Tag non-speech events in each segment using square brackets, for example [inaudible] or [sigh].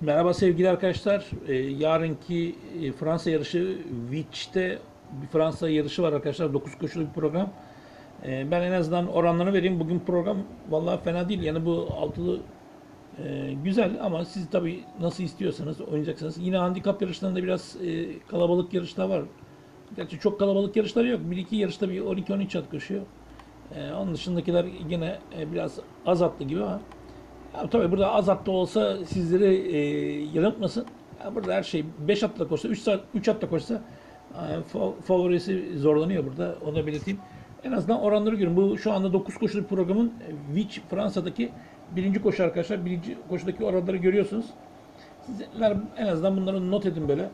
Merhaba sevgili arkadaşlar. Ee, yarınki e, Fransa yarışı Vic'te bir Fransa yarışı var arkadaşlar. 9 koşulu bir program. Ee, ben en azından oranlarını vereyim. Bugün program vallahi fena değil. Yani bu altılı e, güzel ama siz tabii nasıl istiyorsanız oynayacaksınız. Yine handikap yarışlarında biraz e, kalabalık yarışlar var. Gerçi çok kalabalık yarışları yok. Bir iki yarışta bir 12-13 at koşuyor. Ee, onun dışındakiler yine e, biraz az atlı gibi ama ya tabii burada az atlı olsa sizleri e, yanıltmasın. Ya burada her şey 5 atla koşsa, 3 saat 3 atla koşsa e, fa- favorisi zorlanıyor burada. Onu da belirteyim. En azından oranları görün. Bu şu anda 9 koşulu programın e, Vic Fransa'daki birinci koşu arkadaşlar. Birinci koşudaki oranları görüyorsunuz. Sizler en azından bunları not edin böyle.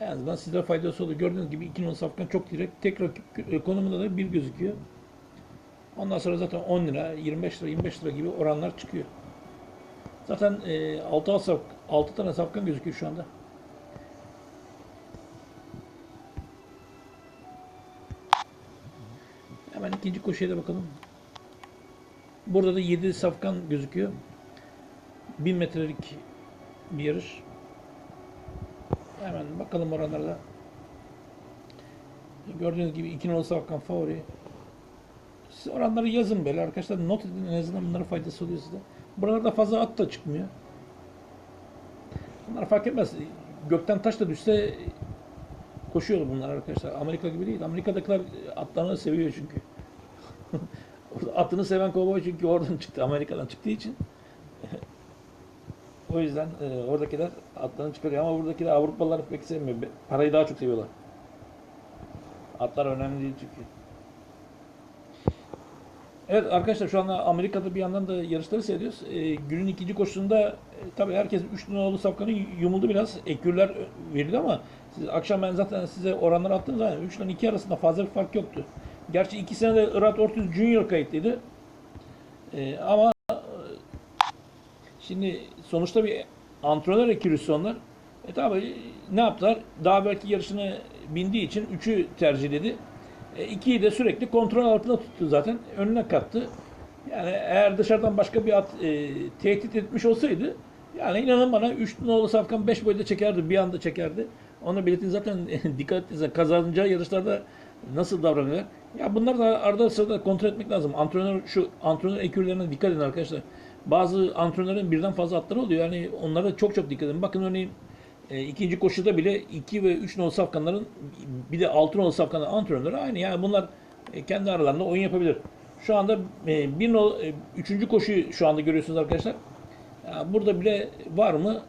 En azından size faydası olur. Gördüğünüz gibi 2 numaralı safkan çok direkt. Tek rakip e, konumunda da bir gözüküyor. Ondan sonra zaten 10 lira, 25 lira, 25 lira gibi oranlar çıkıyor. Zaten e, 6, saf, 6 tane safkan gözüküyor şu anda. Hemen ikinci koşuya da bakalım. Burada da 7 safkan gözüküyor. 1000 metrelik bir yarış. Hemen bakalım oranlarda. Gördüğünüz gibi 2 numaralı safkan favori. Siz oranları yazın böyle arkadaşlar. Not edin en azından bunlara faydası oluyor size. Buralarda fazla at da çıkmıyor. Bunlar fark etmez. Gökten taş da düşse koşuyor bunlar arkadaşlar. Amerika gibi değil. Amerika'dakiler atlarını seviyor çünkü. [laughs] Atını seven kovboy çünkü oradan çıktı. Amerika'dan çıktığı için. [laughs] o yüzden e, oradakiler atlarını çıkarıyor. Ama buradakiler Avrupalılar pek sevmiyor. Parayı daha çok seviyorlar. Atlar önemli değil çünkü. Evet arkadaşlar şu anda Amerika'da bir yandan da yarışları seyrediyoruz. Ee, günün ikinci koşusunda e, tabii herkes 3 numaralı safkanı yumuldu biraz. Ekürler verildi ama siz, akşam ben zaten size oranları attığım zaman 3 ile 2 arasında fazla bir fark yoktu. Gerçi ikisine de Irat Ortiz Junior kayıtlıydı. Ee, ama e, şimdi sonuçta bir antrenör ekürüsü onlar. E tabi ne yaptılar? Daha belki yarışını bindiği için 3'ü tercihledi. E, de sürekli kontrol altında tuttu zaten. Önüne kattı. Yani eğer dışarıdan başka bir at e, tehdit etmiş olsaydı yani inanın bana 3 nolu safkan 5 boyda çekerdi. Bir anda çekerdi. Onu belirtin zaten [laughs] dikkat etsenize kazanacağı yarışlarda nasıl davranıyorlar. Ya bunları da arada sırada kontrol etmek lazım. Antrenör şu antrenör ekürlerine dikkat edin arkadaşlar. Bazı antrenörlerin birden fazla atları oluyor. Yani onlara çok çok dikkat edin. Bakın örneğin e, ikinci koşuda bile 2 ve 3 nolu safkanların bir de 6 nolu safkanların antrenörleri aynı. Yani bunlar e, kendi aralarında oyun yapabilir. Şu anda e, bir nol, e, üçüncü koşuyu şu anda görüyorsunuz arkadaşlar. Ya burada bile var mı?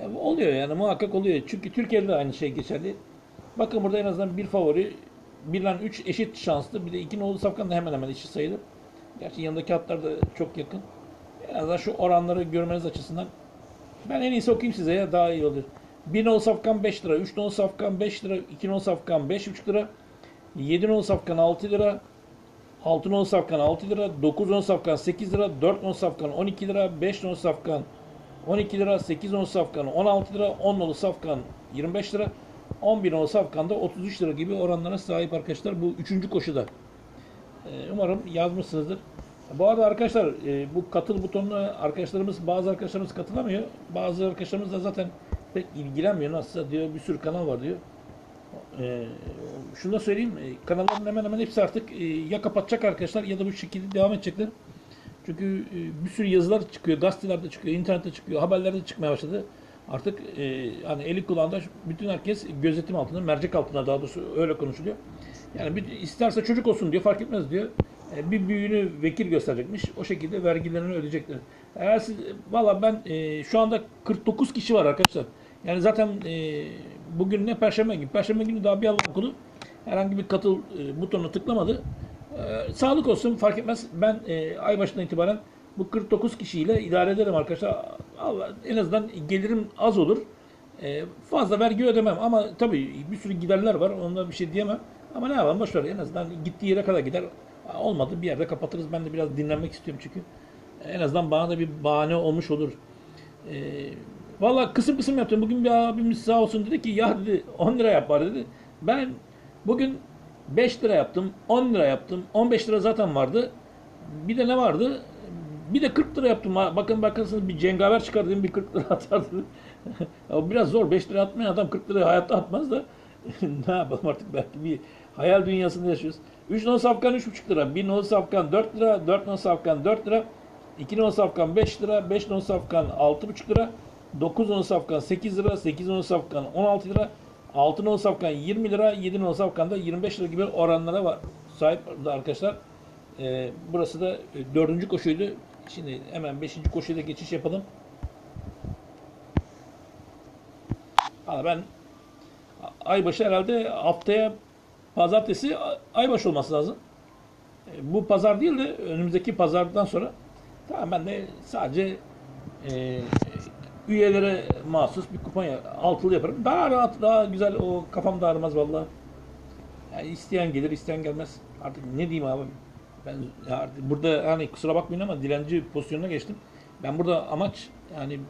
Ya oluyor yani muhakkak oluyor. Çünkü Türkiye'de de aynı şey geçerli. Bakın burada en azından bir favori, 1 ile 3 eşit şanslı. Bir de 2 nolu safkan da hemen hemen eşit sayılır. Gerçi yanındaki hatlar da çok yakın. En azından şu oranları görmeniz açısından ben en iyisi okuyayım size ya daha iyi olur. 1 nol safkan 5 lira, 3 nol safkan 5 lira, 2 nol safkan 5,5 lira, 7 nol safkan 6 lira, 6 nol safkan 6 lira, 9 nol safkan 8 lira, 4 nol safkan 12 lira, 5 nol safkan 12 lira, 8 nol safkan 16 lira, 10 nol safkan 25 lira, 11 nol safkan da 33 lira gibi oranlara sahip arkadaşlar bu üçüncü koşuda. Ee, Umarım yazmışsınızdır. Bu arada arkadaşlar e, bu katıl butonuna arkadaşlarımız bazı arkadaşlarımız katılamıyor. Bazı arkadaşlarımız da zaten pek ilgilenmiyor. Nasılsa diyor bir sürü kanal var diyor. E, şunu da söyleyeyim. e, kanalların hemen hemen hepsi artık e, ya kapatacak arkadaşlar ya da bu şekilde devam edecekler. Çünkü e, bir sürü yazılar çıkıyor, gazetelerde çıkıyor, internette çıkıyor, haberlerde çıkmaya başladı. Artık e, hani eli kulağında bütün herkes gözetim altında, mercek altında daha doğrusu öyle konuşuluyor. Yani bir, isterse çocuk olsun diyor, fark etmez diyor. E, bir büyüğünü vekil gösterecekmiş. O şekilde vergilerini ödeyecekler. Eğer siz, valla ben e, şu anda 49 kişi var arkadaşlar. Yani zaten e, bugün ne perşembe günü. Perşembe günü daha bir Allah okulu. Herhangi bir katıl e, butonuna tıklamadı. E, sağlık olsun fark etmez. Ben e, ay başından itibaren bu 49 kişiyle idare ederim arkadaşlar. Allah, en azından gelirim az olur. E, fazla vergi ödemem ama tabii bir sürü giderler var. Onlara bir şey diyemem. Ama ne yapalım boş ver. En azından gittiği yere kadar gider. Olmadı bir yerde kapatırız. Ben de biraz dinlenmek istiyorum çünkü. En azından bana da bir bahane olmuş olur. E, Valla kısım kısım yaptım. Bugün bir abimiz sağ olsun dedi ki ya dedi 10 lira yap bari dedi. Ben bugün 5 lira yaptım, 10 lira yaptım, 15 lira zaten vardı. Bir de ne vardı? Bir de 40 lira yaptım. Bakın bakarsınız bir cengaver çıkardığım bir 40 lira [laughs] atardım. o [laughs] biraz zor. 5 lira atmayan adam 40 lira hayatta atmaz da. [laughs] ne yapalım artık belki bir hayal dünyasında yaşıyoruz. 3 non safkan 3,5 lira. 1 non safkan 4 lira. 4 non safkan 4 lira. 2 non safkan 5 lira. 5 non safkan 6,5 lira. 9 non safkan 8 lira. 8 non safkan 16 lira. 6 non safkan 20 lira. 7 non safkan da 25 lira gibi oranlara var. Sahip arkadaşlar. Ee, burası da e, dördüncü koşuydu. Şimdi hemen beşinci koşuya da geçiş yapalım. Valla ben Aybaşı herhalde haftaya pazartesi Aybaşı olması lazım. E, Bu pazar değil de önümüzdeki pazardan sonra tamam ben de sadece e, üyelere mahsus bir kupon ya- altılı yaparım. Daha rahat, daha güzel o kafam da ağrımaz vallahi. Yani isteyen gelir, isteyen gelmez. Artık ne diyeyim abi? Ben artık burada hani kusura bakmayın ama dilenci pozisyonuna geçtim. Ben burada amaç yani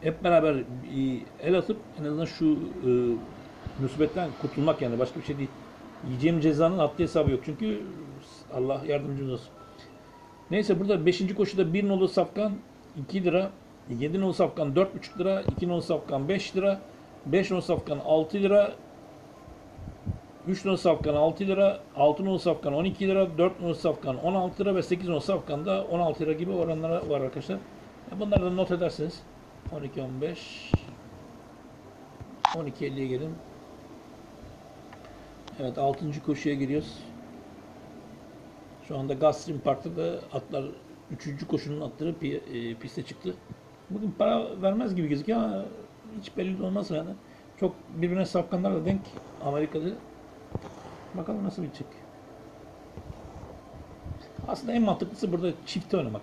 hep beraber el atıp en azından şu e, musibetten kurtulmak yani başka bir şey değil. Yiyeceğim cezanın haddi hesabı yok. Çünkü Allah yardımcımız olsun. Neyse burada 5. koşuda 1 nolu safkan 2 lira, 7 nolu safkan 4,5 lira, 2 nolu safkan 5 lira, 5 nolu safkan 6 lira, 3 nolu safkan 6 lira, 6 nolu safkan 12 lira, 4 nolu safkan 16 lira ve 8 nolu safkan da 16 lira gibi oranlara var arkadaşlar. E Bunları da not edersiniz. 12 15 12 50'ye gelin. Evet 6. koşuya giriyoruz. Şu anda Gulfstream Park'ta da atlar 3. koşunun atları e, piste çıktı. Bugün para vermez gibi gözüküyor ama hiç belli olmaz yani. Çok birbirine safkanlarla denk Amerika'da. Bakalım nasıl bitecek. Aslında en mantıklısı burada çifte oynamak.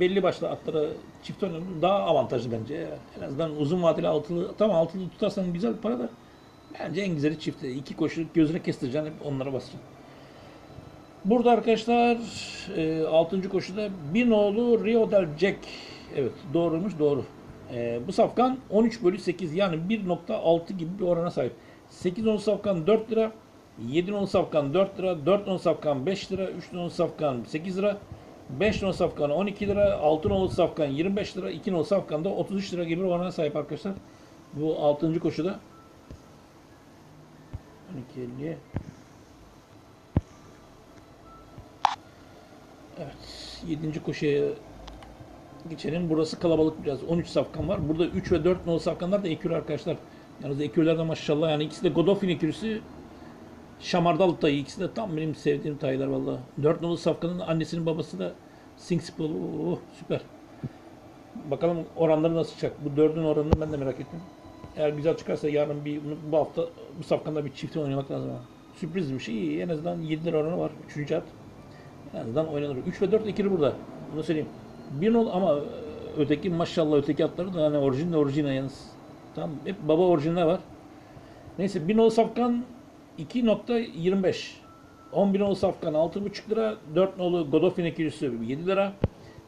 Belli başlı atlara çift oynamak daha avantajlı bence. En azından uzun vadeli altılı, tam altılı tutarsan güzel para da bence en güzeli çifte. İki koşu gözüne kestireceksin hep onlara basacaksın. Burada arkadaşlar 6. koşuda bir nolu Rio del Jack. Evet doğruymuş doğru. E, bu safkan 13 bölü 8 yani 1.6 gibi bir orana sahip. 8 nolu safkan 4 lira. 7 nolu safkan 4 lira. 4 nolu safkan 5 lira. 3 nolu safkan 8 lira. 5 nolu safkan 12 lira. 6 nolu safkan 25 lira. 2 nolu safkan da 33 lira gibi bir orana sahip arkadaşlar. Bu 6. koşuda. 12 50. Evet. 7. koşuya geçelim. Burası kalabalık biraz. 13 safkan var. Burada 3 ve 4 nolu safkanlar da ekür arkadaşlar. Yalnız ekürler de maşallah yani ikisi de Godofin ekürüsü. Şamardal tayı. İkisi de tam benim sevdiğim taylar vallahi. 4 nolu safkanın annesinin babası da Singspol. Oh, süper. Bakalım oranları nasıl çıkacak. Bu dördün oranını ben de merak ettim. Eğer güzel çıkarsa yarın bir bu hafta bu safkanda bir çifte oynamak lazım. ha. Sürpriz bir şey. İyi. En azından 7 lira oranı var. 3. at. En azından oynanır. 3 ve 4 ikili burada. Bunu söyleyeyim. Bir nol ama öteki maşallah öteki atları da hani orijinal orijinal yalnız. Tam hep baba orijinal var. Neyse bir nol safkan 2.25. 11 nol safkan 6.5 lira. 4 nolu Godofin ikilisi 7 lira.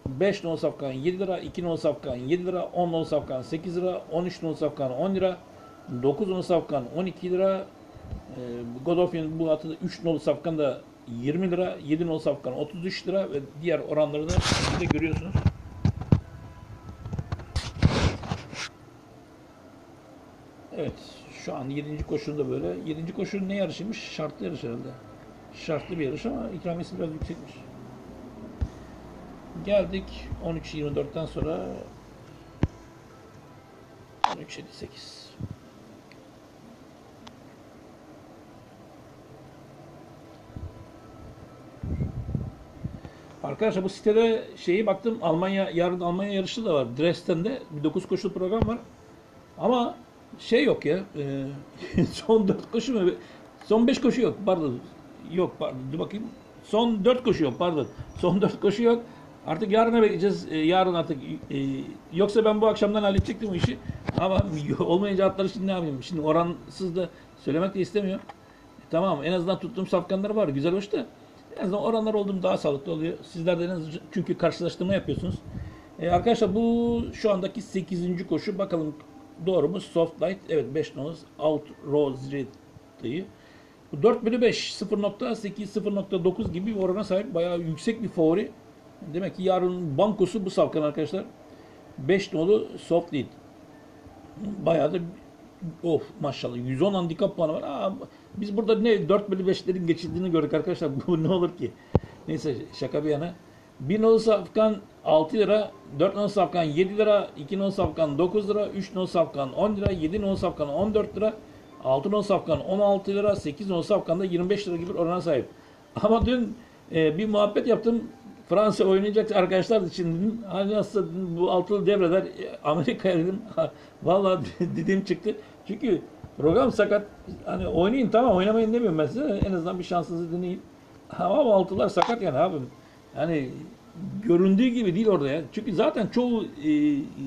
5 nol safkan 7 lira. 2 nol safkan 7 lira. 10 nol safkan 8 lira. 13 nol safkan 10 lira. 9 nol safkan 12 lira. Ee, Godofin bu atı 3 nolu safkan da 20 lira, 7 nolu safkan 33 lira ve diğer oranları da görüyorsunuz. Evet, şu an 7. koşunda böyle. 7. koşu ne yarışıymış? Şartlı yarış herhalde. Şartlı bir yarış ama ikramiyesi biraz yüksekmiş. Geldik 13.24'ten sonra 13.58. Arkadaşlar bu sitede şeyi baktım Almanya yarın Almanya yarışı da var. Dresden'de bir 9 koşulu program var. Ama şey yok ya. e, [laughs] son 4 koşu mu? Son 5 koşu yok. Pardon. Yok pardon. Dur bakayım. Son 4 koşu yok pardon. Son 4 koşu yok. Artık yarına bekleyeceğiz. E, yarın artık e, yoksa ben bu akşamdan halledecektim o işi. Ama [laughs] olmayınca atları şimdi ne yapayım? Şimdi oransız da söylemek de istemiyor. Tamam en azından tuttuğum safkanlar var. Güzel hoş da. En azından oranlar olduğum daha sağlıklı oluyor. Sizler de en azından çünkü karşılaştırma yapıyorsunuz. Ee, arkadaşlar bu şu andaki 8. koşu. Bakalım doğru mu? Soft Light. Evet 5 nose. Out Rose Red'yi. Bu 4 bölü 5 0.8 0.9 gibi bir orana sahip. Bayağı yüksek bir favori. Demek ki yarın bankosu bu safkan arkadaşlar. 5 nolu soft lead. Bayağı da of maşallah 110 handikap puanı var. Aa, biz burada ne 4 bölü 5'lerin geçildiğini gördük arkadaşlar. [laughs] Bu ne olur ki? Neyse şaka bir yana. 1 nolu safkan 6 lira, 4 nolu safkan 7 lira, 2 nolu safkan 9 lira, 3 nolu safkan 10 lira, 7 nolu safkan 14 lira, 6 nolu safkan 16 lira, 8 nolu safkan da 25 lira gibi orana sahip. [laughs] Ama dün e, bir muhabbet yaptım. Fransa oynayacak arkadaşlar için. Hani nasıl bu altılı devreler e, Amerika'ya dedim. Ha, [laughs] Vallahi [laughs] dediğim çıktı. Çünkü program sakat. Hani oynayın tamam oynamayın demiyorum ben size. En azından bir şansınızı deneyin. Ama altılar sakat yani abi. Yani göründüğü gibi değil orada ya. Çünkü zaten çoğu e,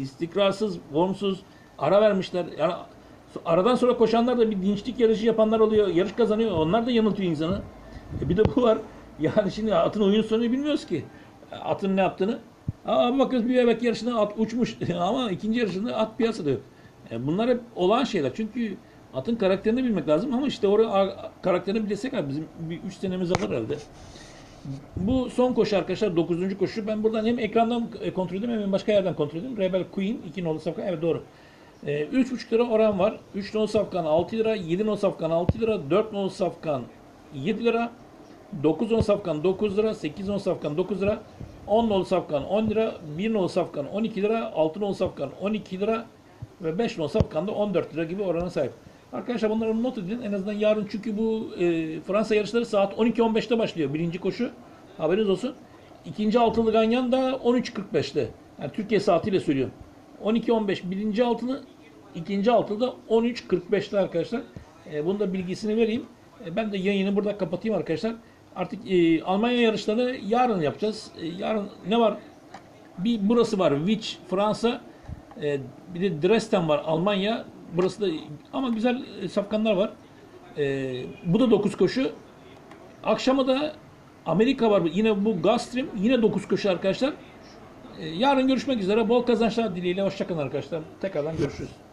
istikrarsız, formsuz, ara vermişler. Yani aradan sonra koşanlar da bir dinçlik yarışı yapanlar oluyor. Yarış kazanıyor. Onlar da yanıltıyor insanı. E bir de bu var. [laughs] Yani şimdi atın oyun sonunu bilmiyoruz ki. Atın ne yaptığını. Ama bakıyoruz bir bebek yarışında at uçmuş [laughs] ama ikinci yarışında at piyasada yok. E bunlar hep olan şeyler. Çünkü atın karakterini bilmek lazım ama işte oraya karakterini bilsek abi bizim bir 3 senemiz alır herhalde. Bu son koşu arkadaşlar 9. koşu. Ben buradan hem ekrandan e, kontrol ediyorum hem başka yerden kontrol ediyorum. Rebel Queen 2 nolu safkan. Evet doğru. E, 3,5 lira oran var. 3 nolu safkan 6 lira, 7 nolu safkan 6 lira, 4 nolu safkan 7 lira, 9 nolu safkan 9 lira, 8 nolu safkan 9 lira, 10 nolu safkan 10 lira, 1 nolu safkan 12 lira, 6 nolu safkan 12 lira ve 5 nolu safkan da 14 lira gibi orana sahip. Arkadaşlar bunları not edin. En azından yarın çünkü bu e, Fransa yarışları saat 12.15'te başlıyor. Birinci koşu. Haberiniz olsun. İkinci altılı ganyan da 13.45'te. Yani Türkiye saatiyle söylüyorum. 12.15 birinci altılı, ikinci altılı da 13.45'te arkadaşlar. E, bunu da bilgisini vereyim. E, ben de yayını burada kapatayım arkadaşlar. Artık e, Almanya yarışlarını yarın yapacağız. E, yarın ne var? Bir burası var. Witch Fransa. E, bir de Dresden var Almanya. Burası da ama güzel e, safkanlar var. E, bu da 9 koşu. Akşama da Amerika var. Yine bu Gastrim. Yine 9 koşu arkadaşlar. E, yarın görüşmek üzere. Bol kazançlar dileğiyle. Hoşçakalın arkadaşlar. Tekrardan görüşürüz.